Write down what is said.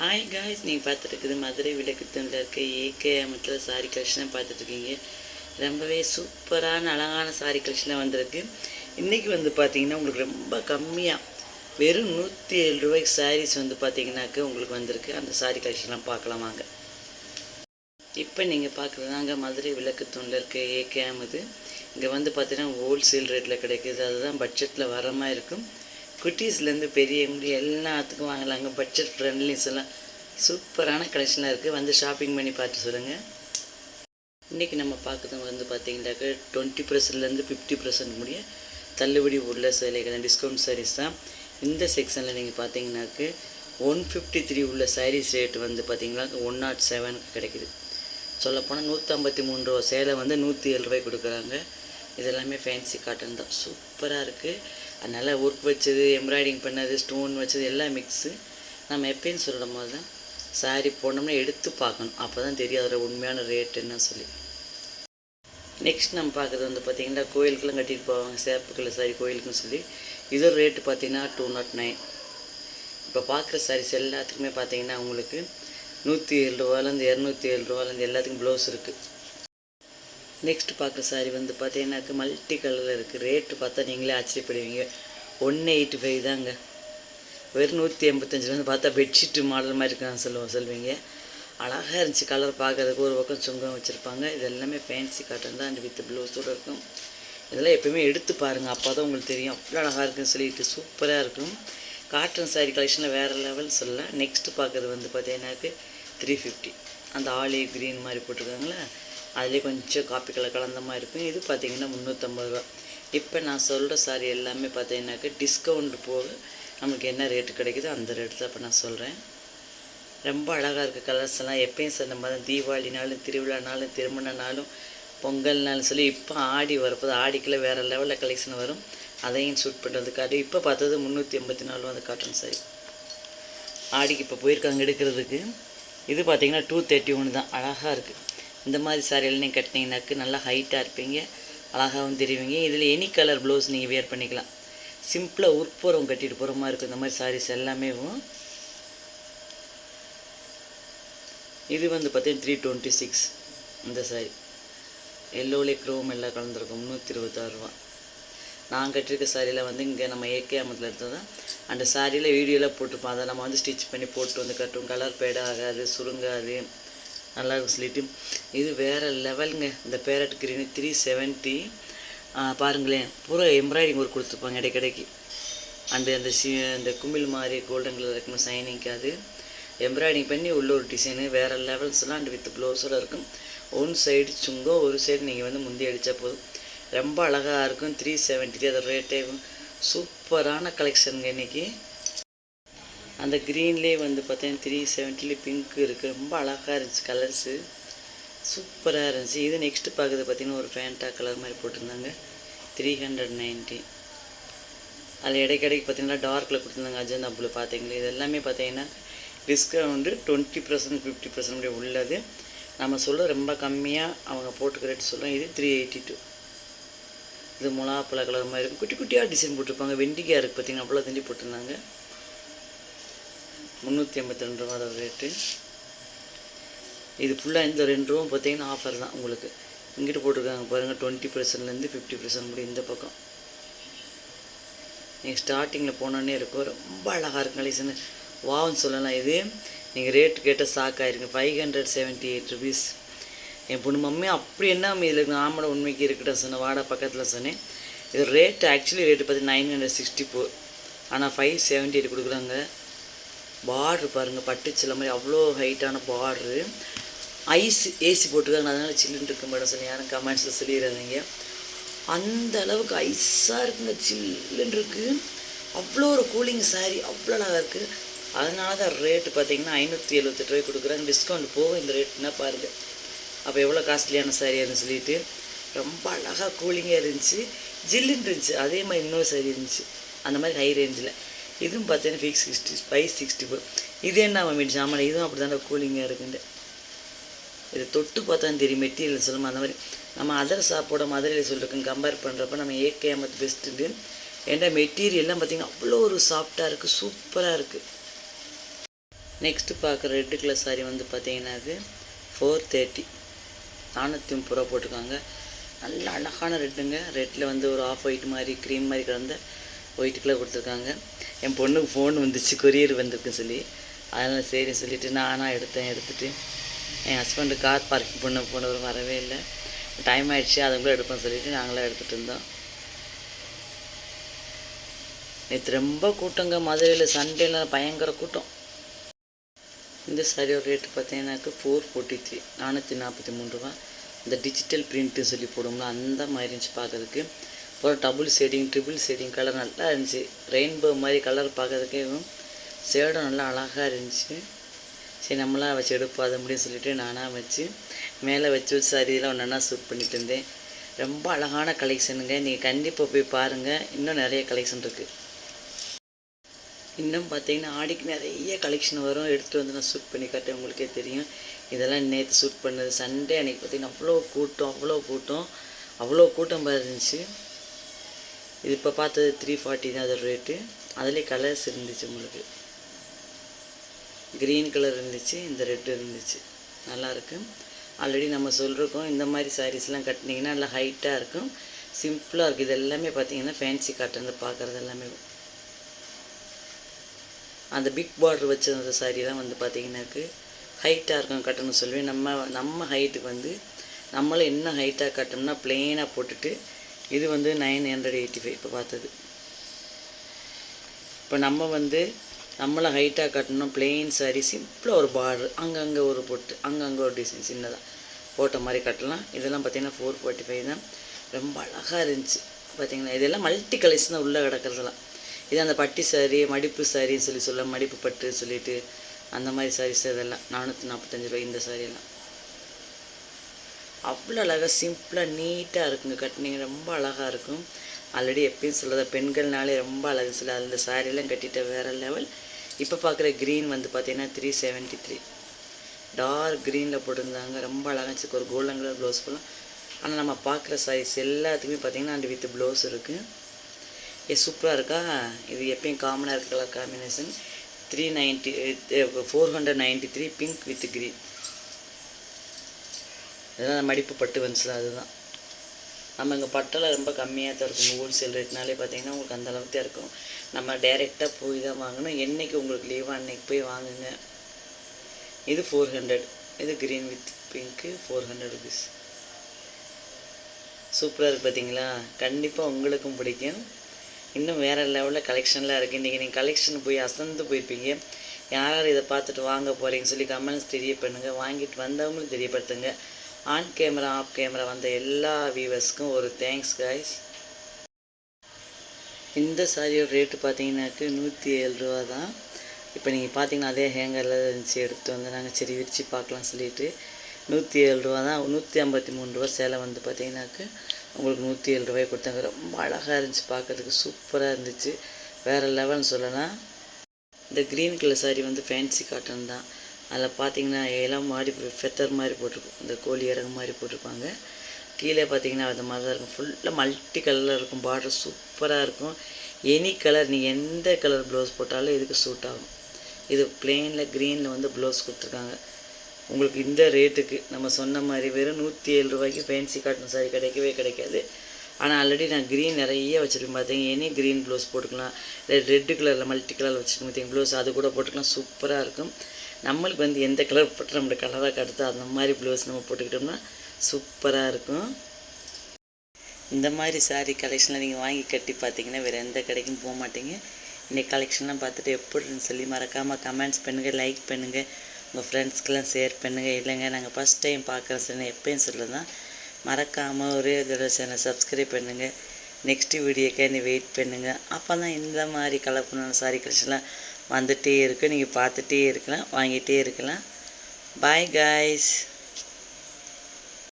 Hi guys நீங்கள் பார்த்துட்டு மதுரை விளக்குத்தூணில் இருக்க ஏகேஎமத்தில் சாரி கலெக்ஷனாக பார்த்துட்ருக்கீங்க. ரொம்பவே சூப்பரான அழகான சாரி கலெக்ஷனாக வந்திருக்கு. இன்றைக்கி வந்து பார்த்திங்கன்னா உங்களுக்கு ரொம்ப கம்மியாக வெறும் நூற்றி ஏழு ரூபாய்க்கு சாரீஸ் வந்து பார்த்திங்கனாக்க உங்களுக்கு வந்திருக்கு. அந்த சாரி கலெக்ஷன்லாம் பார்க்கலாம் வாங்க. இப்போ நீங்கள் பார்க்குறதாங்க மதுரை விளக்குத்தூணில் இருக்க ஏகேஎம் இது. இங்கே வந்து பார்த்தீங்கன்னா ஹோல்சேல் ரேட்டில் கிடைக்கிது. அதுதான் பட்ஜெட்டில் வர மாதிரி இருக்கும். குட்டீஸ்லேருந்து பெரியவங்க எல்லாத்துக்கும் வாங்கலாங்க. பட்ஜெட் ஃப்ரெண்ட்லிஸ் எல்லாம். சூப்பரான கலெக்ஷனாக இருக்குது வந்து ஷாப்பிங் பண்ணி பார்த்து சொல்லுங்கள் இன்றைக்கி நம்ம பார்க்குறது வந்து பார்த்தீங்கன்னாக்க டுவெண்ட்டி பர்சன்ட்லேருந்து ஃபிஃப்டி பர்சன்ட் முடிய தள்ளுபடி உள்ள சேலைகள் டிஸ்கவுண்ட் சாரீஸ் தான். இந்த செக்ஷனில் நீங்கள் பார்த்தீங்கன்னாக்க ஒன் ஃபிஃப்டி த்ரீ உள்ள சாரீஸ் ரேட் வந்து பார்த்தீங்கன்னா ஒன் நாட் oh செவனுக்கு கிடைக்குது. சொல்லப்போனால் நூற்றம்பத்தி மூணு ரூபா சேலை வந்து நூற்றி ஏழு ரூபாய் கொடுக்குறாங்க. இதெல்லாமே ஃபேன்சி காட்டன் தான். சூப்பராக இருக்குது அதனால் ஒர்க் வச்சது எம்ப்ராய்டிங் பண்ணது ஸ்டோன் வச்சது எல்லாம் மிக்ஸு நம்ம எப்பயும் சொல்லும் போது தான் சாரி போனோம்னா எடுத்து பார்க்கணும். அப்போ தான் தெரியும் அதோட உண்மையான ரேட் என்ன சொல்லி. நெக்ஸ்ட் நம்ம பார்க்குறது வந்து பார்த்திங்கன்னா கோயிலுக்கெல்லாம் கட்டிட்டு போவாங்க. சேப்பு சாரி கோயிலுக்குன்னு சொல்லி. இதோட ரேட்டு பார்த்தீங்கன்னா டூ நாட் நைன் இப்போ பார்க்குற சாரீஸ் எல்லாத்துக்குமே பார்த்தீங்கன்னா உங்களுக்கு நூற்றி ஏழு ரூபாலேருந்து இரநூத்தி ஏழு ரூபாலேருந்து எல்லாத்துக்கும் ப்ளவுஸ் இருக்குது நெக்ஸ்ட் பார்க்குற சாரி வந்து பார்த்தீங்கன்னாக்க மல்டி கலரில் இருக்குது ரேட்டு பார்த்தா நீங்களே ஆச்சரியப்படுவீங்க. ஒன் எயிட்டி ஃபைவ் தாங்க. வெறும் நூற்றி எண்பத்தஞ்சிலேருந்து பார்த்தா பெட்ஷீட்டு மாடல் மாதிரி இருக்கான்னு சொல்லுவோம் சொல்லுவீங்க. அழகாக இருந்துச்சு கலர் பார்க்குறதுக்கு. ஒரு பக்கம் சுங்கம் வச்சுருப்பாங்க. இது எல்லாமே ஃபேன்சி காட்டன் தான். அண்ட் வித் ப்ளவுஸோடு இருக்கும். இதெல்லாம் எப்போயுமே எடுத்து பாருங்கள் அப்போ தான் உங்களுக்கு தெரியும். அவ்வளோ அழகாக இருக்குன்னு சொல்லிட்டு சூப்பராக இருக்கும். காட்டன் சாரீ கலெக்ஷனில் வேறு லெவல் சொல்லலாம் நெக்ஸ்ட்டு பார்க்குறது வந்து பார்த்தீங்கன்னாக்கு த்ரீ ஃபிஃப்டி அந்த ஆலிவ் க்ரீன் மாதிரி போட்டிருக்காங்களே? அதுலேயே கொஞ்சம் காப்பி கலர் கலந்த மாதிரி இருக்கும் இது பார்த்தீங்கன்னா முந்நூற்றம்பது ரூபா. இப்போ நான் சொல்கிற சாரி எல்லாமே பார்த்தீங்கன்னாக்க டிஸ்கவுண்ட் போக நமக்கு என்ன ரேட்டு கிடைக்குதோ அந்த ரேட்டு தான் இப்போ நான் சொல்கிறேன். ரொம்ப அழகாக இருக்குது கலர்ஸ் எல்லாம். எப்பயும் சொன்ன மாதிரி தான் தீபாவளினாலும் திருவிழானாலும் திருமணனாலும் பொங்கல்னாலும் சொல்லி இப்போ ஆடி வரப்போது ஆடிக்குள்ளே வேறு லெவலில் கலெக்ஷன் வரும். அதையும் ஷூட் பண்ணுறது காட்டு. இப்போ பார்த்தது முந்நூற்றி எண்பத்தி நாலு அந்த காட்டன் சாரி ஆடிக்கு இப்போ போயிருக்காங்க எடுக்கிறதுக்கு. இது பார்த்திங்கன்னா டூ தேர்ட்டி ஒன்று தான். அழகாக இருக்குது இந்த மாதிரி சாரியெல்லாம் நீங்கள் கட்டினீங்கனாக்கு நல்லா ஹைட்டாக இருப்பீங்க அழகாகவும் தெரிவிங்க இதில் எனி கலர் ப்ளவுஸ் நீங்கள் வேர் பண்ணிக்கலாம். சிம்பிளாக உட்புறம் கட்டிட்டு போகிற மாதிரி இருக்கும். இந்த மாதிரி சாரீஸ் எல்லாமே இது வந்து பார்த்தீங்கன்னா த்ரீ டுவெண்ட்டி சிக்ஸ் இந்த சாரி எல்லோலே க்ரோம் எல்லாம் கலந்துருக்கும். முந்நூற்றி இருபத்தாறு ரூபா. நான் கட்டியிருக்க சாரியில் வந்து இங்கே நம்ம ஏகே அமத்தில் எடுத்தது தான் அந்த சாரியில் வீடியோலாம் போட்டிருப்போம். அதை நம்ம வந்து ஸ்டிச் பண்ணி போட்டு வந்து கட்டுவோம் கலர் பேடாகாது சுருங்காது. நல்லா இருக்கும் சொல்லிட்டு இது வேறு லெவலுங்க இந்த பேரட் கிரீனு த்ரீ செவன்ட்டி பாருங்களேன். பூரா எம்ப்ராய்டிங் ஒர்க் கொடுத்துருப்பாங்க இடைக்கிடைக்கு. அந்த அந்த சி அந்த குமிழ் மாதிரி கோல்டன் கலர் இருக்கணும் சைனிங்க்கு அது எம்ப்ராய்டிங் பண்ணி உள்ள ஒரு டிசைனு வேறு லெவல்ஸ்லாம் அண்ட் வித் ப்ளவுஸோடு இருக்கும். ஒன் சைடு சுங்கம் ஒரு சைடு நீங்கள் வந்து முந்தி அடித்தா போதும். ரொம்ப அழகாக இருக்கும். த்ரீ செவன்ட்டி அது ரேட்டே சூப்பரான கலெக்ஷனுங்க இன்றைக்கி அந்த க்ரீன்லேயே வந்து பார்த்தீங்கன்னா த்ரீ செவன்ட்டிலே பிங்க் இருக்குது ரொம்ப அழகாக இருந்துச்சு கலர்ஸு சூப்பராக இருந்துச்சு. இது நெக்ஸ்ட்டு பார்க்குறது பார்த்தீங்கன்னா ஒரு ஃபேண்டா கலர் மாதிரி போட்டிருந்தாங்க. த்ரீ ஹண்ட்ரட் நைன்ட்டி அதில் இடைக்கடைக்கு பார்த்தீங்கன்னா டார்க்கில் கொடுத்துருந்தாங்க அஜந்தா ப்ளூ பார்த்தீங்களா? இது எல்லாமே பார்த்தீங்கன்னா discount twenty percent fifty percent உள்ளது. நம்ம சொல்ல ரொம்ப கம்மியாக அவங்க போட்டுக்க ரேட் சொல்கிறோம் இது த்ரீ எயிட்டி டூ இது முலாப்பழ கலர் மாதிரி இருக்கும் குட்டி குட்டியாக டிசைன் போட்டிருப்பாங்க. வெண்டிக்காய் இருக்குது பார்த்தீங்கன்னா அவ்வளோ தண்ணி போட்டிருந்தாங்க. முந்நூற்றி எண்பத்தி ரெண்டு ரூபா அதோட ரேட்டு இது ஃபுல்லாக இந்த ரெண்டு ரூபா பார்த்தீங்கன்னா ஆஃபர் தான் உங்களுக்கு. இங்கிட்டு போட்டிருக்காங்க பாருங்கள் டுவெண்ட்டி பர்சன்ட்லேருந்து ஃபிஃப்டி பர்சன்ட் முடியும் இந்த பக்கம். நீங்கள் ஸ்டார்டிங்கில் போனோன்னே இருக்கும் ரொம்ப அழகாக இருக்கும் கலெக்ஷன் வாவுன்னு சொல்லலாம் இது. நீங்கள் ரேட் கேட்டால் shock ஆகிருங்க five hundred seventy eight rupees என் பொண்ணு மம்மி அப்படி என்ன இதில் இருக்கு ஆமட உண்மைக்கு இருக்கட்டும் சொன்னேன். வாடா பக்கத்தில் சொன்னேன். இது ரேட்டு ஆக்சுவலி ரேட்டு பார்த்து நைன் ஹண்ட்ரட் சிக்ஸ்டி ஃபோர் ஆனால் ஃபைவ் செவன்ட்டி எயிட் கொடுக்குறாங்க. பார்ட்ரு பாருங்கள் பட்டுச்சில மாதிரி அவ்வளோ ஹைட்டான பார்டரு ஐஸ் ஏசி போட்டுருக்காங்க அதனால் சில்லுன்னு இருக்க மேடம் சொல்லி யாரும் கமெண்ட்ஸில் சொல்லிடுறாதீங்க அந்த அளவுக்கு ஐஸாக இருக்குங்க சில்லுன்னு இருக்குது அவ்வளோ ஒரு கூலிங் சாரீ அவ்வளோ அழகாக இருக்குது அதனால தான் ரேட்டு பார்த்தீங்கன்னா ஐநூற்றி எழுபத்தெட்டு ரூபாய் கொடுக்குறாங்க. டிஸ்கவுண்ட் போக இந்த ரேட்னா பாருங்கள் அப்போ எவ்வளோ காஸ்ட்லியான சாரியான்னு சொல்லிட்டு ரொம்ப அழகாக கூலிங்காக இருந்துச்சு. ஜில்லுன்னு இருந்துச்சு. அதே மாதிரி இன்னொரு சாரி இருந்துச்சு. அந்த மாதிரி ஹை ரேஞ்சில் இதுவும் பார்த்தீங்கன்னா six sixty five sixty four இது என்ன மம்மி சாமான் இதுவும் அப்படி தானே கூலிங்காக இருக்குண்டு இது தொட்டு பார்த்தா தெரியும் மெட்டீரியல் சொல்லுமா அந்த மாதிரி நம்ம அதர் சாப்பாடு மதுரையில் சொல்லியிருக்கோம் கம்பேர் பண்ணுறப்ப நம்ம ஏகேஎம்எத் பெஸ்ட்டு ஏன்னா மெட்டீரியல்லாம் பார்த்திங்கன்னா அவ்வளோ ஒரு சாஃப்டாக இருக்குது சூப்பராக இருக்குது நெக்ஸ்ட்டு பார்க்குற ரெட்டு கலர் சாரி வந்து பார்த்தீங்கன்னாக்கு ஃபோர் தேர்ட்டி நானூற்றி முப்பது ரூபா போட்டிருக்காங்க. நல்ல அழகான ரெட்டுங்க ரெட்டில் வந்து ஒரு ஆஃப் ஒயிட் மாதிரி க்ரீம் மாதிரி கலந்த ஒயிட் கலர் கொடுத்துருக்காங்க. என் பொண்ணுக்கு ஃபோன் வந்துச்சு கொரியர் வந்திருக்குன்னு சொல்லி. அதனால் சரி சொல்லிவிட்டு நானாக எடுத்தேன் எடுத்துகிட்டு என் ஹஸ்பண்டு கார் பார்க்கிங் பண்ண போனவர் வரவே இல்லை. டைம் ஆகிடுச்சி அதை கூட எடுப்போம் சொல்லிவிட்டு நாங்களாம் எடுத்துகிட்டு இருந்தோம். நேற்று ரொம்ப கூட்டங்க மதுரையில் சண்டேல பயங்கர கூட்டம். இந்த சாரியோட ரேட்டு பார்த்தீங்கன்னாக்க ஃபோர் ஃபோர்ட்டி த்ரீ நானூற்றி நாற்பத்தி மூணு ரூபா இந்த டிஜிட்டல் பிரிண்ட்டுன்னு சொல்லி போடுவோம்ல அந்த மாதிரி இருந்துச்சு பார்க்குறதுக்கு. அப்புறம் double shading triple shading colour நல்லா இருந்துச்சு. ரெயின்போ மாதிரி கலர் பார்க்கறதுக்கே ஷேடும் நல்லா அழகாக இருந்துச்சு. சரி நம்மளாம் வச்சு எடுப்போம் அதை முடியும் சொல்லிவிட்டு நானாக வச்சு மேலே வச்சு வச்சு சரியெல்லாம் ஒன்றா சூட் பண்ணிட்டு இருந்தேன். ரொம்ப அழகான கலெக்ஷனுங்க நீங்கள் கண்டிப்பாக போய் பாருங்கள் இன்னும் நிறைய கலெக்ஷன் இருக்குது இன்னும் பார்த்தீங்கன்னா ஆடிக்கு நிறைய கலெக்ஷன் வரும். எடுத்துகிட்டு வந்து நான் ஷூட் பண்ணி காட்டேன் உங்களுக்கே தெரியும். இதெல்லாம் நேற்று ஷூட் பண்ணது. சண்டே அன்றைக்கி பார்த்தீங்கன்னா அவ்வளோ கூட்டம் அவ்வளோ கூட்டம். அவ்வளோ கூட்டம் இருந்துச்சு. இது இப்போ பார்த்தது த்ரீ ஃபார்ட்டி தான் அதோட ரேட்டு அதுலேயே கலர்ஸ் இருந்துச்சு உங்களுக்கு. க்ரீன் கலர் இருந்துச்சு இந்த ரெட்டு இருந்துச்சு. நல்லாயிருக்கு ஆல்ரெடி நம்ம சொல்லிருக்கோம் இந்த மாதிரி சாரீஸ்லாம் கட்டினீங்கன்னா நல்லா ஹைட்டாக இருக்கும். சிம்பிளாக இருக்குது இது எல்லாமே பார்த்தீங்கன்னா ஃபேன்சி காட்டன் பார்க்குறது எல்லாமே. அந்த பிக் பார்டர் வச்ச அந்த தான் வந்து பார்த்தீங்கன்னாக்கு ஹைட்டாக இருக்கும் கட்டணும்னு சொல்லி நம்ம நம்ம ஹைட்டுக்கு வந்து நம்மளை என்ன ஹைட்டாக கட்டணும்னா ப்ளெயினாக போட்டுட்டு இது வந்து நைன் ஹண்ட்ரட் எயிட்டி ஃபைவ் இப்போ பார்த்தது. இப்போ நம்ம வந்து நம்மளை ஹைட்டாக கட்டணும் பிளெயின் சாரி சிம்பிளாக ஒரு பார்டர் அங்கங்கே ஒரு பொட்டு அங்கங்கே ஒரு டிசைன் சின்னதாக போட்ட மாதிரி கட்டலாம். இதெல்லாம் பார்த்தீங்கன்னா ஃபோர் ஃபார்ட்டி ஃபைவ் தான். ரொம்ப அழகாக இருந்துச்சு. பார்த்தீங்களா? இதெல்லாம் மல்டி கலர்ஸ் தான் உள்ளே கிடக்கிறதுலாம் இது அந்த பட்டி சாரி மடிப்பு சாரின்னு சொல்லி சொல்ல மடிப்பு பட்டு சொல்லிட்டு அந்த மாதிரி சாரீஸ் இதெல்லாம். நானூற்றி நாற்பத்தஞ்சு ரூபாய் இந்த சாரியெல்லாம் அவ்வளோ அழகாக சிம்பிளாக நீட்டாக இருக்குங்க கட்டினீங்க. ரொம்ப அழகாக இருக்கும். ஆல்ரெடி எப்பயும் சொல்கிறத பெண்கள்னாலே ரொம்ப அழகு. சொல்ல அந்த சாரியெல்லாம் கட்டிட்ட வேறு லெவல் இப்போ பார்க்குற க்ரீன் வந்து பார்த்தீங்கன்னா த்ரீ செவன்ட்டி த்ரீ டார்க் க்ரீனில் போட்டிருந்தாங்க. ரொம்ப அழகாக இருந்துச்சு. ஒரு கோல்டன் கலர் ப்ளவுஸ் போலாம் ஆனால் நம்ம பார்க்குற சாரீஸ் எல்லாத்துக்குமே பார்த்தீங்கன்னா அந்த வித் ப்ளவுஸ் இருக்குது இது சூப்பராக இருக்கா? இது எப்பயும் காமனாக இருக்கிற colour combination three ninety four hundred ninety three pink with green இதெல்லாம் மடிப்பு பட்டு வந்துச்சுல அதுதான். நம்ம இங்கே பட்டெல்லாம் ரொம்ப கம்மியாக தான் இருக்கும். ஹோல்சேல் ரேட்னாலே பார்த்தீங்கன்னா உங்களுக்கு அந்தளவுக்கு தான் இருக்கும். நம்ம டைரெக்டாக போய் தான் வாங்கணும். என்றைக்கு உங்களுக்கு லீவ் அன்னைக்கு போய் வாங்குங்க. இது ஃபோர் ஹண்ட்ரட் இது green with pink four hundred rupees சூப்பராக இருக்குது பார்த்தீங்களா? கண்டிப்பாக உங்களுக்கும் பிடிக்கும். இன்னும் வேறு லெவலில் கலெக்ஷன்லாம் இருக்குது இன்றைக்கி நீங்கள் கலெக்ஷன் போய் அசந்து போயிருப்பீங்க. யார் யார் இதை பார்த்துட்டு வாங்க போகிறீங்கன்னு சொல்லி கமெண்ட்ஸ் தெரிய பண்ணுங்கள் வாங்கிட்டு வந்தவங்களும் தெரியப்படுத்துங்க. ஆன் கேமரா ஆஃப் கேமரா வந்த எல்லா வியூவர்ஸ்க்கும் ஒரு தேங்க்ஸ் காய்ஸ் இந்த சாரியோட ரேட்டு பார்த்தீங்கன்னாக்கு நூற்றி ஏழு ரூபா தான் இப்போ நீங்கள் பார்த்தீங்கன்னா அதே ஹேங்கரில் இருந்துச்சு எடுத்து வந்து நாங்கள் சரி விரித்து பார்க்கலாம் சொல்லிட்டு நூற்றி ஏழு ரூபா தான் நூற்றி ஐம்பத்தி மூணு ரூபா சேலை வந்து பார்த்தீங்கன்னாக்கு உங்களுக்கு நூற்றி ஏழு ரூபாய் கொடுத்தாங்க. ரொம்ப அழகாக இருந்துச்சு பார்க்கறதுக்கு சூப்பராக இருந்துச்சு. வேறு லெவல்னு சொல்லலாம். இந்த க்ரீன் கலர் சாரி வந்து ஃபேன்சி காட்டன் தான். அதில் பார்த்தீங்கன்னா எல்லாம் மாடி ஃபெத்தர் மாதிரி போட்டிருக்கும். இந்த கோழி இறகு மாதிரி போட்டிருப்பாங்க. கீழே பார்த்தீங்கன்னா அந்த மாதிரி தான் இருக்கும். ஃபுல்லாக மல்டி கலரில் இருக்கும். பார்டர் சூப்பராக இருக்கும். எனி கலர் நீங்கள் எந்த கலர் ப்ளவுஸ் போட்டாலும் இதுக்கு சூட் ஆகும். இது பிளெயினில் க்ரீனில் வந்து ப்ளவுஸ் கொடுத்துருக்காங்க. உங்களுக்கு இந்த ரேட்டுக்கு நம்ம சொன்ன மாதிரி வெறும் நூற்றி ஏழு ரூபாய்க்கு ஃபேன்சி காட்டன் சாரி கிடைக்கவே கிடைக்காது. ஆனால் ஆல்ரெடி நான் க்ரீன் நிறைய வச்சுருக்கேன் பார்த்தீங்க எனி க்ரீன் ப்ளவுஸ் போட்டுக்கலாம். இல்லை ரெட்டு கலரில் மல்டி கலர் வச்சுருக்கேன் பார்த்தீங்க ப்ளவுஸ் அது கூட போட்டுக்கலாம். சூப்பராக இருக்கும். நம்மளுக்கு வந்து எந்த கலர் போட்டு நம்மளுக்கு கலராக கடுத்து அந்த மாதிரி ப்ளவுஸ் நம்ம போட்டுக்கிட்டோம்னா சூப்பராக இருக்கும். இந்த மாதிரி சாரீ கலெக்ஷனில் நீங்கள் வாங்கி கட்டி பார்த்தீங்கன்னா வேறு எந்த கடைக்கும் போக மாட்டீங்க. இன்றைக்கி கலெக்ஷன்லாம் பார்த்துட்டு எப்படின்னு சொல்லி மறக்காமல் கமெண்ட்ஸ் பண்ணுங்கள் லைக் பண்ணுங்கள் உங்கள் ஃப்ரெண்ட்ஸ்க்கெலாம் ஷேர் பண்ணுங்கள் இல்லைங்க நாங்கள் ஃபஸ்ட் டைம் பார்க்குறோம் சொல்லி எப்பயும் சொல்லுதான் மறக்காமல் ஒரே தடவை சேனல் சப்ஸ்கிரைப் பண்ணுங்கள் நெக்ஸ்ட்டு வீடியோக்கே நீ வெயிட் பண்ணுங்கள் அப்போ தான் இந்த மாதிரி கலர்ஃபுல்லான சாரி கலெக்ஷன்லாம் வந்துகிட்டே இருக்குது நீங்கள் பார்த்துட்டே இருக்கலாம் வாங்கிட்டே இருக்கலாம். Bye guys